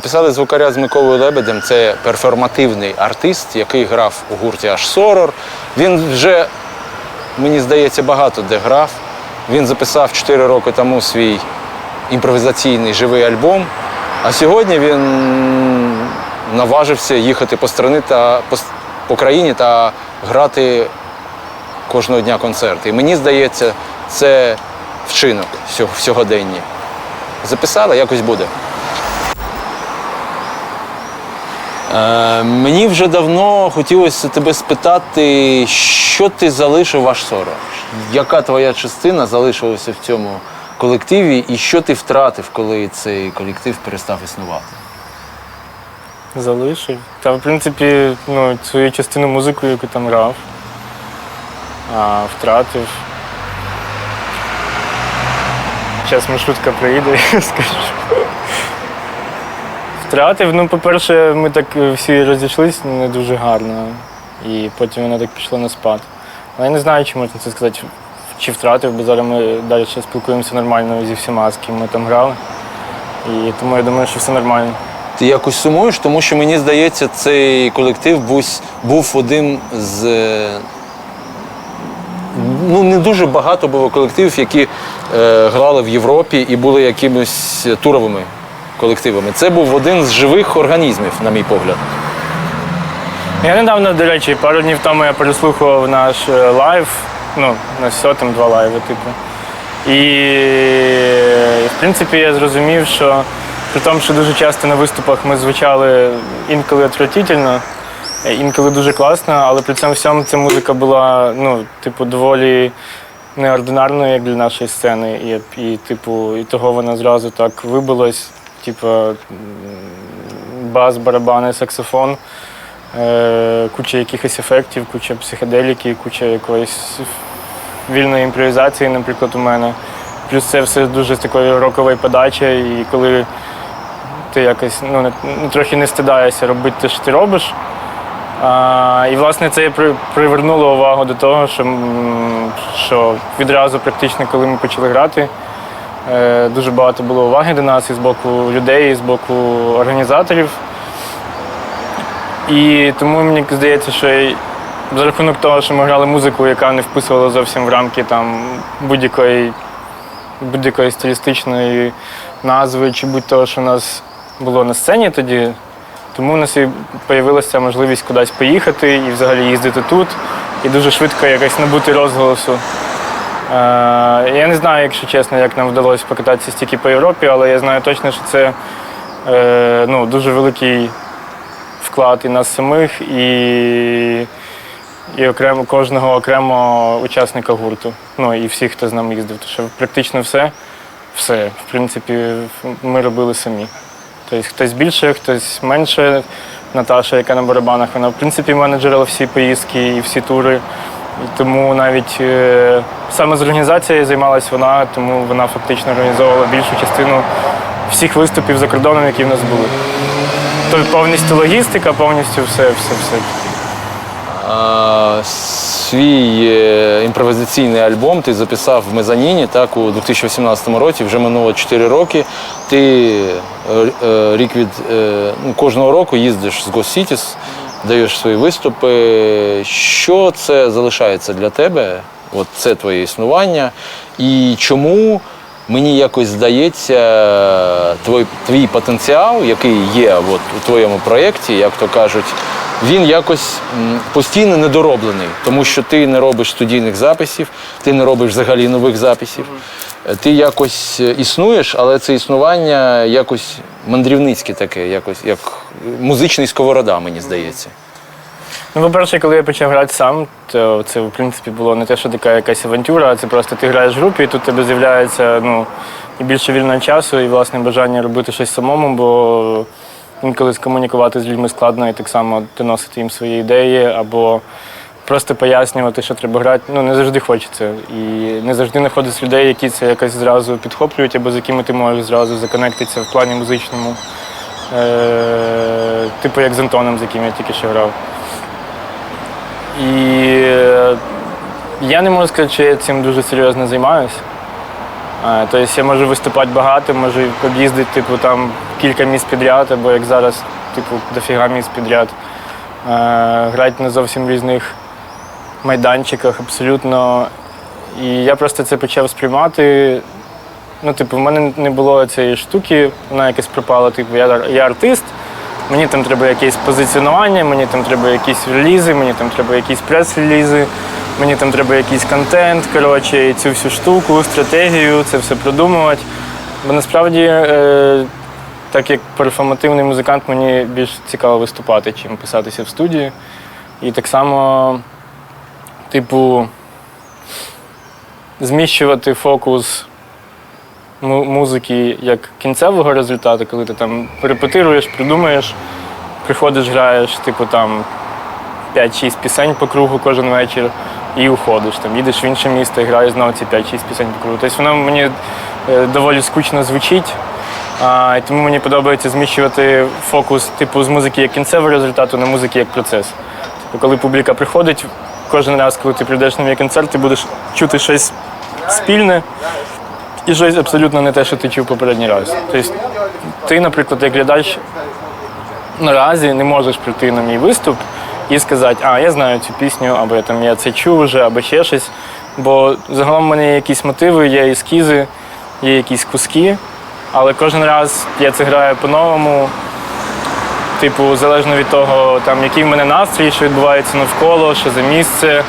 Записали звукаря з Миколою Лебедем. Це перформативний артист, який грав у гурті аж Сорор. Він вже, мені здається, багато де грав. Він записав 4 роки тому свій імпровізаційний живий альбом. А сьогодні він наважився їхати по страни та по, по країні та грати кожного дня концерти. І мені здається, це вчинок сьо- в. Записали, якось буде. Е, мені вже давно хотілося тебе спитати, що ти залишив ваш сорок? Яка твоя частина залишилася в цьому колективі, і що ти втратив, коли цей колектив перестав існувати? Залишив. Та, в принципі, ну, свою частину музику, яку там грав, а, втратив. Зараз маршрутка приїде, я скажу. Втратив, ну, по-перше, ми так е, всі розійшлись не дуже гарно, і потім воно так пішло на спад. Але я не знаю, чи можна це сказати, чи втратив, бо зараз ми далі спілкуємося нормально зі всіма, з ким ми там грали. І тому я думаю, що все нормально. Ти якось сумуєш, тому що мені здається, цей колектив був, був один з. е, Ну, не дуже багато було колективів, які е, грали в Європі і були якимись туровими колективами. Це був один з живих організмів, на мій погляд. Я недавно, до речі, пару днів тому я переслухував наш е, лайв, ну, на все два лайви, типу. І, в принципі, я зрозумів, що при тому, що дуже часто на виступах ми звучали інколи отвратительно, е, інколи дуже класно, але при цьому всьому ця музика була, ну, типу, доволі неординарною, як для нашої сцени. І, і типу, і того вона зразу так вибилась. Типу, бас, барабани, саксофон е, куча якихось ефектів, куча психоделіки, куча якоїсь вільної імпровізації, наприклад, у мене. Плюс це все дуже з такої рокової подачі, і коли ти якось ну, трохи не стидаєшся робити те, що ти робиш. А, і, власне, це при, привернуло увагу до того, що, що відразу, практично, коли ми почали грати, дуже багато було уваги до нас і з боку людей, і з боку організаторів. І тому мені здається, що за рахунок того, що ми грали музику, яка не вписувала зовсім в рамки там будь-якої будь-якої стилістичної назви, чи будь-того, що у нас було на сцені тоді. Тому у нас і з'явилася можливість кудись поїхати і взагалі їздити тут, і дуже швидко якось набути розголосу. Е, я не знаю, якщо чесно, як нам вдалося покататися стільки по Європі, але я знаю точно, що це е, ну, дуже великий вклад і нас самих, і, і окремо кожного окремо учасника гурту. Ну і всіх, хто з нами їздив. Тому що практично все, все, в принципі, ми робили самі. Тобто хтось більше, хтось менше. Наташа, яка на барабанах, вона в принципі менеджерила всі поїздки і всі тури. Тому навіть е, саме з організацією займалась вона, тому вона фактично організовувала більшу частину всіх виступів за кордоном, які в нас були. Тобто повністю логістика, повністю все, все, все. А, свій е, імпровізаційний альбом ти записав в Мезаніні так, у 2018 році, вже минуло 4 роки. Ти е, рік від ну, кожного року їздиш з Госітіс, даєш свої виступи. Що це залишається для тебе? От це твоє існування. І чому мені якось здається, твій, твій потенціал, який є от, у твоєму проєкті, як то кажуть, він якось постійно недороблений, тому що ти не робиш студійних записів, ти не робиш взагалі нових записів. Ти якось е, існуєш, але це існування якось мандрівницьке таке, якось як музичний сковорода, мені здається. Ну, по-перше, коли я почав грати сам, то це в принципі було не те, що така якась авантюра, а це просто ти граєш в групі, і тут тебе з'являється ну, і більше вільного часу, і власне бажання робити щось самому, бо інколи скомунікувати з людьми складно і так само доносити їм свої ідеї, або просто пояснювати, що треба грати. Ну, не завжди хочеться. І не завжди знаходиться людей, які це якось зразу підхоплюють, або з якими ти можеш зразу законектитися в плані музичному. Е, типу як з Антоном, з яким я тільки що грав. І е, я не можу сказати, що я цим дуже серйозно займаюся. Тобто я можу виступати багато, можу об'їздити типу, там кілька місць підряд, або як зараз, типу, дофіга місць підряд. Е, грають на зовсім різних майданчиках абсолютно. І я просто це почав сприймати. Ну, типу, в мене не було цієї штуки, вона якась пропала. Типу, я, я артист, мені там треба якесь позиціонування, мені там треба якісь релізи, мені там треба якісь прес-релізи, мені там треба якийсь контент, коротше, і цю всю штуку, стратегію, це все продумувати. Бо насправді, е, так як перформативний музикант, мені більш цікаво виступати, чим писатися в студії. І так само, типу, зміщувати фокус музики як кінцевого результату, коли ти там репетируєш, придумаєш, приходиш, граєш, типу там 5-6 пісень по кругу кожен вечір і уходиш. Там їдеш в інше місто і граєш знову ці 5-6 пісень по кругу. Тобто воно мені е, доволі скучно звучить. А, і тому мені подобається зміщувати фокус типу з музики як кінцевого результату на музики як процес. Тобто, коли публіка приходить, кожен раз, коли ти прийдеш на мій концерт, ти будеш чути щось спільне і щось абсолютно не те, що ти чув попередній раз. Тобто, ти, наприклад, як глядач, наразі не можеш прийти на мій виступ і сказати, а я знаю цю пісню, або я там я це чув вже, або ще щось. Бо загалом в мене є якісь мотиви, є ескізи, є якісь куски, але кожен раз я це граю по-новому. Типу, залежно від того, там, який в мене настрій, що відбувається навколо, що за місце,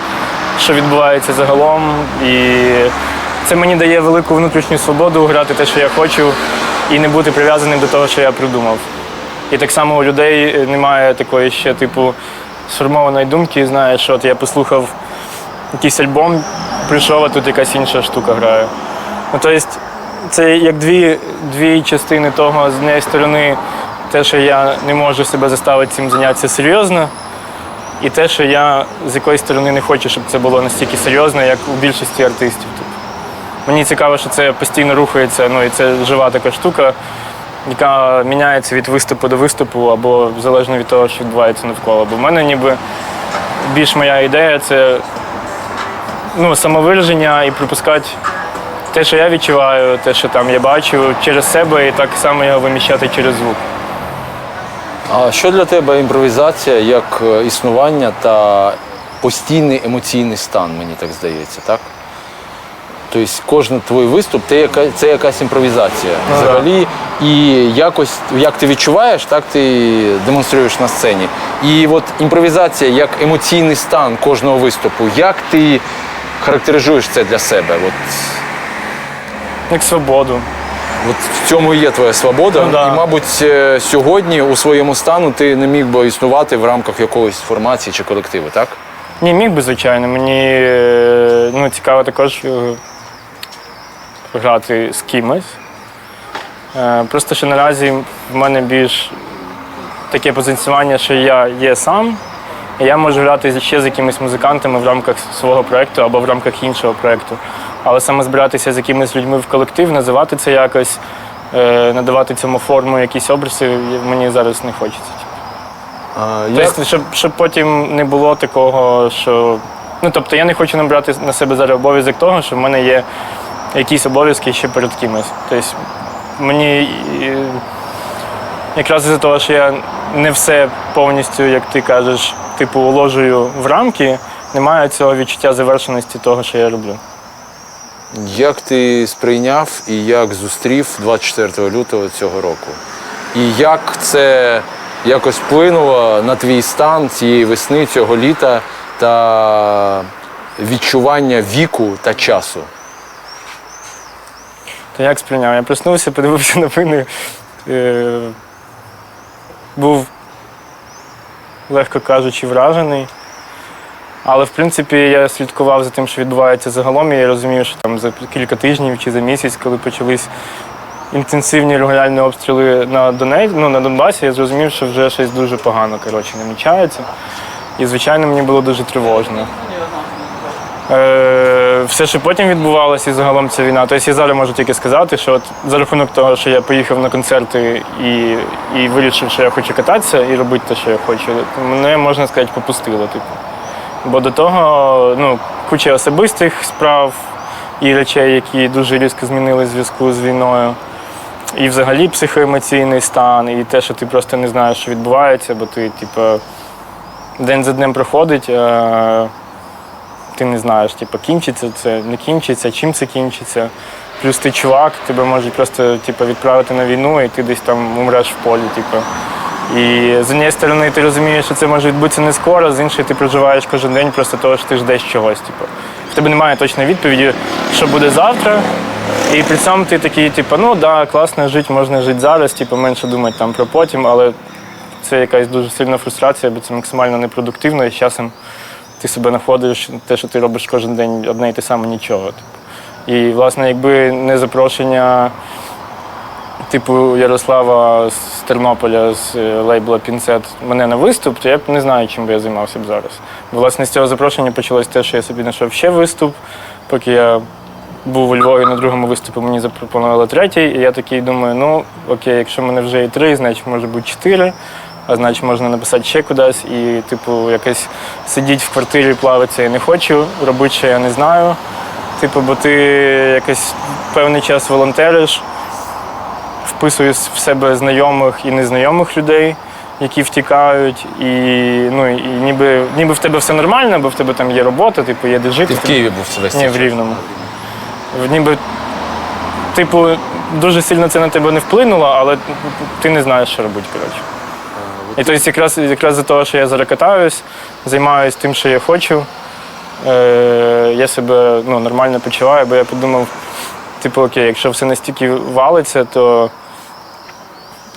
що відбувається загалом. І це мені дає велику внутрішню свободу грати те, що я хочу, і не бути прив'язаним до того, що я придумав. І так само у людей немає такої ще, типу, сформованої думки, знаєш, що от я послухав якийсь альбом, прийшов, а тут якась інша штука грає. Ну, тобто, це як дві, дві частини того, з однієї сторони, те, що я не можу себе заставити цим зайнятися серйозно, і те, що я з якоїсь сторони не хочу, щоб це було настільки серйозно, як у більшості артистів. Типу. Мені цікаво, що це постійно рухається, ну і це жива така штука, яка міняється від виступу до виступу, або залежно від того, що відбувається навколо. Бо в мене ніби більш моя ідея це ну, самовираження і пропускати те, що я відчуваю, те, що там я бачу через себе, і так само його виміщати через звук. А що для тебе імпровізація як е, існування та постійний емоційний стан, мені так здається, так? Тобто кожен твій виступ це, яка, це якась імпровізація. Ну. Взагалі, і якось як ти відчуваєш, так ти демонструєш на сцені. І от імпровізація як емоційний стан кожного виступу, як ти характеризуєш це для себе? От, Як свободу. От в цьому і є твоя свобода. Ну, да. І, мабуть, е, сьогодні у своєму стану ти не міг би існувати в рамках якоїсь формації чи колективу, так? Ні, міг би, звичайно. Мені е, ну, цікаво також е, грати з кимось. Просто що наразі в мене більш таке позиціювання, що я є сам, і я можу грати ще з якимись музикантами в рамках свого проєкту або в рамках іншого проєкту. Але саме збиратися з якимись людьми в колектив, називати це якось, е, надавати цьому форму, якісь образи, мені зараз не хочеться. А, як- Тобто, щоб, щоб потім не було такого, що. Ну, тобто я не хочу набрати на себе зараз обов'язок того, що в мене є якісь обов'язки ще перед кимось. Тобто мені якраз із-за того, що я не все повністю, як ти кажеш, типу, уложую в рамки, немає цього відчуття завершеності того, що я роблю. Як ти сприйняв і як зустрів 24 лютого цього року? І як це якось вплинуло на твій стан цієї весни, цього літа та відчування віку та часу? То як сприйняв? Я проснувся, подивився новини. Е, був, легко кажучи, вражений. Але в принципі я слідкував за тим, що відбувається загалом, і я розумів, що там за кілька тижнів чи за місяць, коли почались інтенсивні регулярні обстріли на Донець, ну, на Донбасі, я зрозумів, що вже щось дуже погано коротше, намічається. І, звичайно, мені було дуже тривожно. Е, все, що потім відбувалося, і загалом ця війна. Тобто я зараз можу тільки сказати, що от за рахунок того, що я поїхав на концерти і, і вирішив, що я хочу кататися і робити те, що я хочу, мене можна сказати, попустило. Типу. Бо до того ну, куча особистих справ і речей, які дуже різко змінили в зв'язку з війною. і взагалі психоемоційний стан, і те, що ти просто не знаєш, що відбувається, бо ти, типу, день за днем проходить, а ти не знаєш, типу, кінчиться це, не кінчиться, чим це кінчиться. Плюс ти чувак, тебе можуть просто типу, відправити на війну, і ти десь там умреш в полі. Типу. І з однієї сторони ти розумієш, що це може відбутися не скоро, з іншої ти проживаєш кожен день просто того, що ти ждеш чогось. Типу. В тебе немає точної відповіді, що буде завтра. І при цьому ти такий, типу, ну да, класно жити, можна жити зараз, типу, менше думати там про потім, але це якась дуже сильна фрустрація, бо це максимально непродуктивно, і з часом ти себе знаходиш, те, що ти робиш кожен день одне і те саме нічого. Типу. І, власне, якби не запрошення типу Ярослава з Тернополя з е, лейбла Пінцет мене на виступ, то я б не знаю, чим би я займався б зараз. Бо, власне, з цього запрошення почалось те, що я собі знайшов ще виступ, поки я був у Львові на другому виступі, мені запропонували третій, і я такий думаю, ну окей, якщо в мене вже є три, значить може бути чотири, а значить можна написати ще кудись. І, типу, якось сидіти в квартирі, плаватися я не хочу, робити ще я не знаю. Типу, бо ти якось певний час волонтериш, вписуєш в себе знайомих і незнайомих людей, які втікають, і, ну, і ніби, ніби в тебе все нормально, бо в тебе там є робота, типу, є де жити. Ти в Києві був це весь Ні, в? Рівному. Ніби, типу, дуже сильно це на тебе не вплинуло, але ти не знаєш, що робити, коротше. І тобто якраз, якраз за того, що я зараз катаюсь, займаюся тим, що я хочу, е, я себе ну, нормально почуваю, бо я подумав, типу, окей, якщо все настільки валиться, то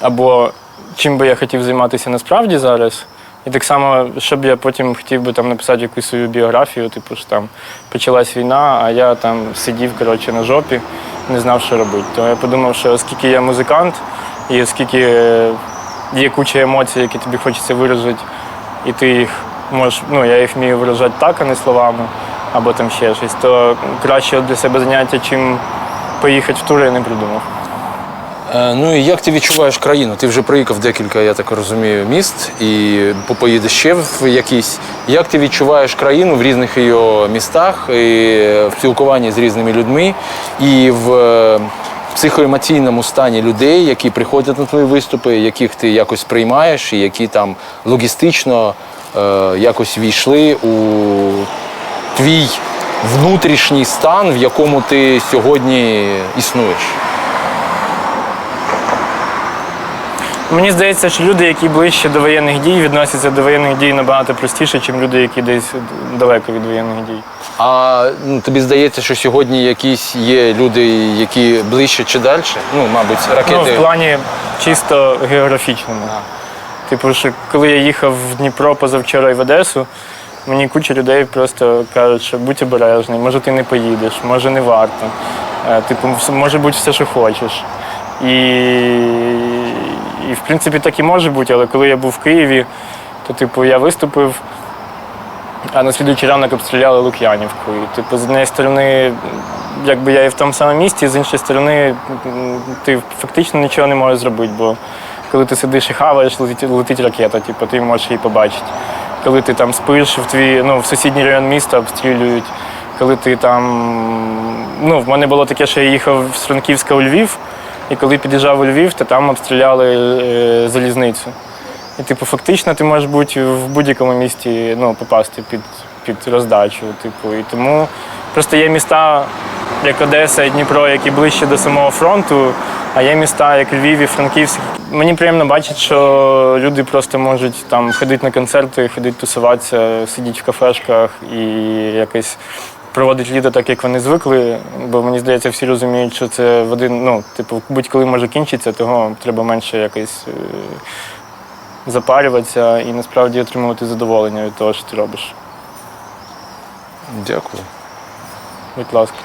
або чим би я хотів займатися насправді зараз. І так само, щоб я потім хотів би там написати якусь свою біографію, типу що там почалась війна, а я там сидів коротше, на жопі, не знав, що робити. То я подумав, що оскільки я музикант, і оскільки е, є куча емоцій, які тобі хочеться виразити, і ти їх можеш, ну я їх вмію виражати так, а не словами, або там ще щось, то краще для себе заняття, чим поїхати в тур, я не придумав. Е, Ну і як ти відчуваєш країну? Ти вже приїхав декілька, я так розумію, міст і по- поїдеш ще в якісь. Як ти відчуваєш країну в різних її містах, і в спілкуванні з різними людьми, і в е, психоемоційному стані людей, які приходять на твої виступи, яких ти якось приймаєш, і які там логістично е, якось війшли у твій внутрішній стан, в якому ти сьогодні існуєш? Мені здається, що люди, які ближче до воєнних дій, відносяться до воєнних дій набагато простіше, ніж люди, які десь далеко від воєнних дій. А ну, тобі здається, що сьогодні якісь є люди, які ближче чи далі? Ну, мабуть, ракети. Ну, в плані чисто географічному. Типу, що коли я їхав в Дніпро позавчора і в Одесу, мені куча людей просто кажуть, що будь обережний, може ти не поїдеш, може не варто. Е, Типу, може бути все, що хочеш. І, і в принципі так і може бути, але коли я був в Києві, то типу я виступив, а на слідуючий ранок обстріляли Лук'янівку. І, типу, з однієї сторони, якби я і в тому самому місті, з іншої сторони, ти фактично нічого не можеш зробити, бо коли ти сидиш і хаваєш, летить, летить ракета, типу, ти можеш її побачити. Коли ти там спиш в твій, ну, в сусідній район міста обстрілюють, коли ти там. Ну, в мене було таке, що я їхав з Франківська у Львів, і коли під'їжджав у Львів, то там обстріляли е, залізницю. І, типу, фактично ти можеш бути в будь-якому місті ну, попасти під, під роздачу. Типу. І тому просто є міста, як Одеса і Дніпро, які ближче до самого фронту, а є міста, як Львів і Франківськ. Мені приємно бачити, що люди просто можуть там ходити на концерти, ходити тусуватися, сидіти в кафешках і якось проводити літо так, як вони звикли. Бо мені здається, всі розуміють, що це в один, ну, типу, будь-коли може кінчитися, того треба менше якось. е, запарюватися і насправді отримувати задоволення від того, що ти робиш. Дякую. Будь ласка.